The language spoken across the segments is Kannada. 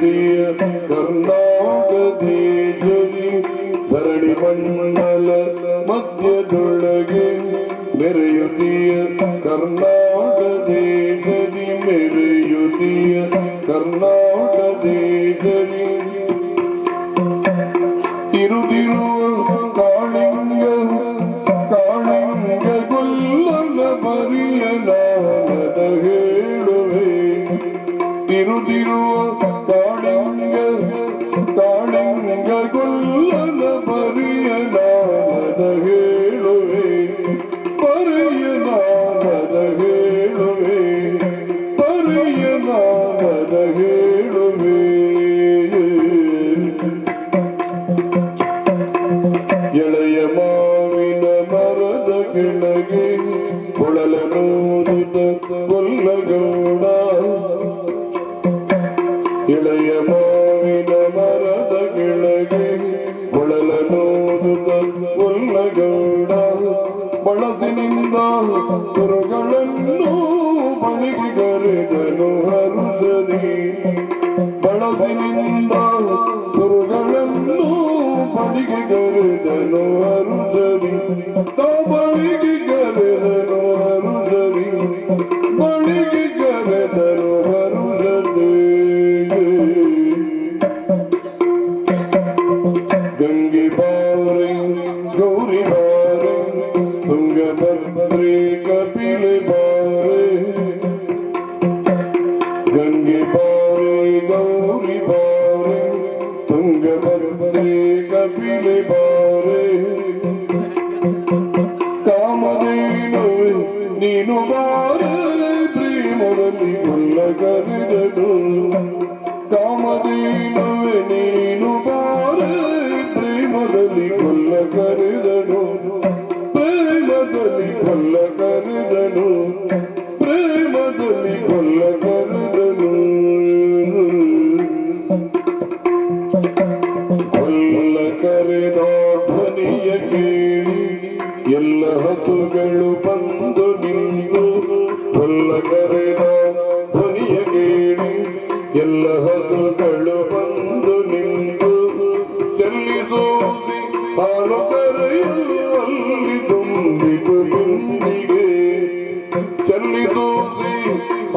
ಮೆರೆಯುತ್ತೀಯ ಕರ್ನಾಟಕ ದೇಶದಿ ಧರಣಿ ಮಂಡಲ ಮಧ್ಯದೊಳಗೆ ಮೆರೆಯುತ್ತೀಯ ಕರ್ನಾಟಕ ದೇಶದಿ ಮೆರೆಯುತ್ತೀಯ ಕರ್ನಾಟಕ ಕಾಳಿಂಗ ಕಾಳಿಂಗ ಗುಲ್ಲನ ಬರಿಯ ನಾನದ ಹೇಳುವೆ ತಿರುದಿರುವ ನಾನದ ಹೇಳುವೆ ಎಳೆಯ ಮಾವಿನ ಮರದ ಕೆಳಗೆ ಕೊಳಲ ನೋಡಿದ ಕೊಲ್ಲಗೌಡ ಎಳೆಯ ಮಾವಿನ ಮರದ ಕೆಳಗೆ ಕೊಳಲ ನೋಡಿದ ಕೊಲ್ಲಗೌಡ ಬಳಸಿನಿಂದ ಗುರುಗಳನ್ನು ಬಳಿಗೆ ಕಾಮಧೇನುವೆ ನೀನು ಬಾರೆ ಪ್ರೇಮದಲ್ಲಿ ಕೊಲ್ಲ ಕರೆದನು ಕಾಮಧೇನುವೆ ನೀನು ಬಾರೆ ಪ್ರೇಮದಲ್ಲಿ ಕೊಲ್ಲ ಕರೆದನು ಎಲ್ಲ ಹಸುಗಳು ಬಂದು ನಿಂತು ಕೊಲ್ಲ ಕರೆದ ಧ್ವನಿಯ ಕೇಳಿ ಎಲ್ಲ ಹಸುಗಳು ಬಂದು ನಿಂತು ಚೆಲ್ಲಿಸೋಸಿ ಹಾಲು ಕರೆಯಲು ಅಲ್ಲಿ ತುಂಬಿತು ಬಿಂದಿಗೆ ಚೆಲ್ಲಿಸೋಸಿ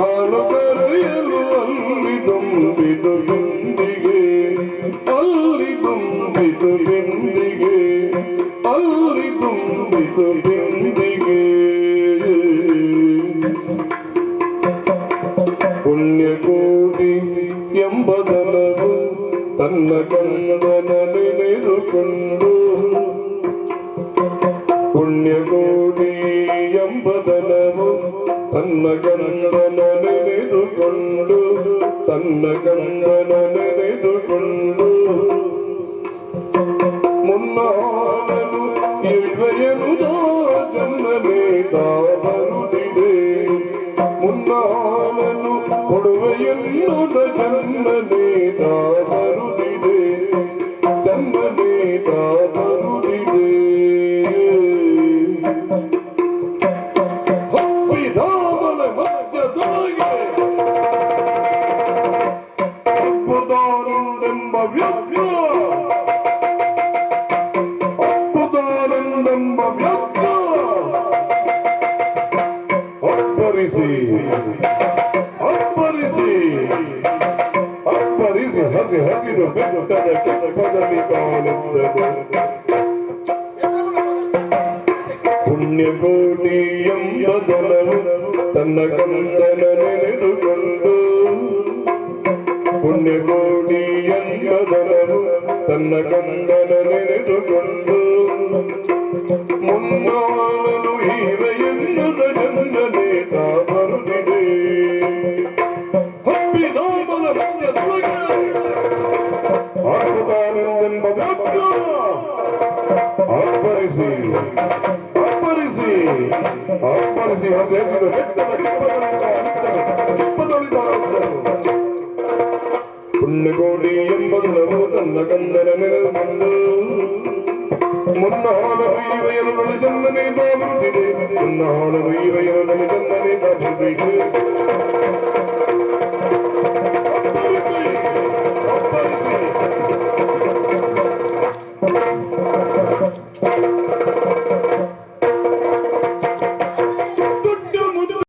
ಹಾಲು ಕರೆಯಲು ಅಲ್ಲಿ ತುಂಬಿತು ಬಿಂದಿಗೆ ಅಲ್ಲಿ ತುಂಬಿತು ಬಿಂದಿಗೆ ತನ್ನ ಕಂದನ ನೆನೆದುಕೊಂಡು ಪುಣ್ಯಕೋಟಿ ಎಂಬದಲವು ತನ್ನ ಕಂದನ ನೆನೆದುಕೊಂಡು ತನ್ನ ಕಂದನ ನೆನೆದುಕೊಂಡು ಮುನ್ನಾನನು ಇವೆಯನುದೋ ಜನ್ಮನೇ ಬರುತ್ತಿದೆ. ಮುನ್ನಾನನು ಕೊಡುವೆಯನ್ನುದ ಜನ್ಮನೇ ಬರುತ್ತಿದೆ. ಜನ್ಮನೇ ಬರುತ್ತಿದೆ ವ್ಯಕ್ತ ಅಪ್ಪರಿಸಿ. ಅಪ್ಪರಿಸಿ. ಅಪ್ಪರಿಸಿ ಹಸಿ ಹಸಿದು ಬೆಟ್ಟದ ಕೆಪ್ಪದಲ್ಲಿ ಕಾಣುತ್ತದೆ ಪುಣ್ಯಕೋಟಿ ಎಂಬದಲವು ತನ್ನ ಕಂದನ ನೆನೆದುಕೊಂಡು ಪುಣ್ಯಕೋಟಿ ಎಂಬದಲವು ತನ್ನ ಕಂದನ ನೆನೆದುಕೊಂಡು ಮುನ್ನಾಳಲು ಹೀರೆಯನ್ನದ ಜನ್ಮನೇ ತಾ ಬರುತ್ತಿದೆ ಹಬ್ಬಿದಾಮಲ ಮಧ್ಯದೊಳಗೆ ಆಗುತ್ತಾನೆಂದೆಂಬ ವ್ಯಕ್ತ ಅಪ್ಪರಿಸಿ ಅಪ್ಪರಿಸಿ ಅಪ್ಪರಿಸಿ ಹಸೆದು ಬೆಟ್ಟದ ಪುಣ್ಯಕೋಟಿ ಎಂಬುದನ್ನು ತನ್ನ ಕಂದನ ನೆನೆದುಕೊಂಡು ಮುನ್ನ നാളെ വീവയോ നമുക്ക്